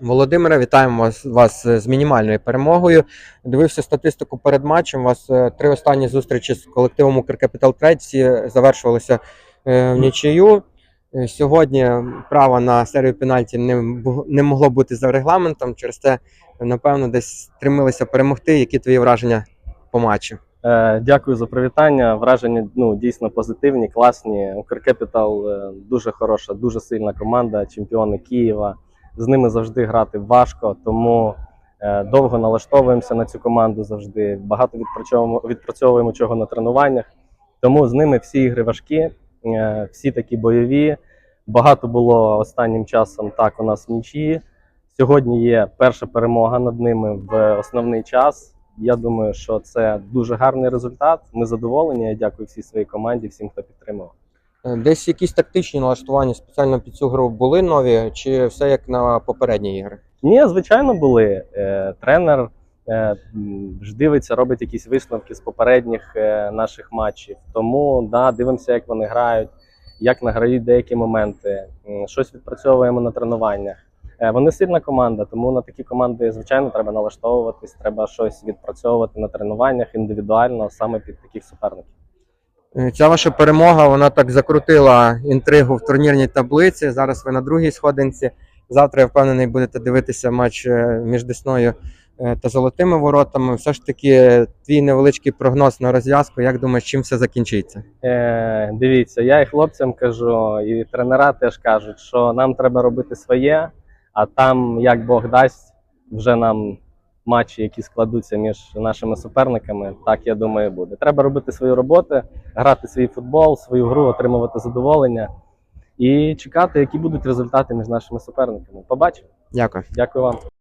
Володимире, вітаємо вас, вас з мінімальною перемогою. Дивився статистику перед матчем. У вас е, три останні зустрічі з колективом Укркапітал Трейд всі завершувалися е, в нічию. Е, Сьогодні право на серію пенальті не, не могло бути за регламентом. Через це, напевно, десь стремилися перемогти. Які твої враження по матчу? Е, Дякую за привітання. Враження ну, дійсно позитивні, класні. Укркепітал е, дуже хороша, дуже сильна команда, чемпіони Києва. З ними завжди грати важко, тому е, довго налаштовуємося на цю команду завжди. Багато відпрацьовуємо, відпрацьовуємо чого на тренуваннях. Тому з ними всі ігри важкі, е, всі такі бойові. Багато було останнім часом так у нас нічиї. Сьогодні є перша перемога над ними в основний час. Я думаю, що це дуже гарний результат. Ми задоволені. Я дякую всій своїй команді, всім, хто підтримав. Е, Десь якісь тактичні налаштування спеціально під цю гру були нові, чи все як на попередні ігри? Ні, звичайно, були. Е, тренер е, ж дивиться, робить якісь висновки з попередніх наших матчів. Тому да, дивимося, як вони грають, як награють деякі моменти. Щось відпрацьовуємо на тренуваннях. Вони сильна команда, тому на такі команди, звичайно, треба налаштовуватись, треба щось відпрацьовувати на тренуваннях індивідуально, саме під таких суперників. Е, Ця ваша перемога вона так закрутила інтригу в турнірній таблиці. Зараз ви на другій сходинці. Завтра я впевнений, будете дивитися матч е, між Десною е, та Золотими воротами. Все ж таки, твій невеличкий прогноз на розв'язку. Як думаєш, чим все закінчиться? Е, дивіться, я і хлопцям кажу, і тренера теж кажуть, що нам треба робити своє, а там, як Бог дасть, вже нам матчі, які складуться між нашими суперниками, так я думаю, буде. Треба робити свою роботу, грати свій футбол, свою гру, отримувати задоволення і чекати, які будуть результати між нашими суперниками. Побачимо. Дякую. Дякую вам.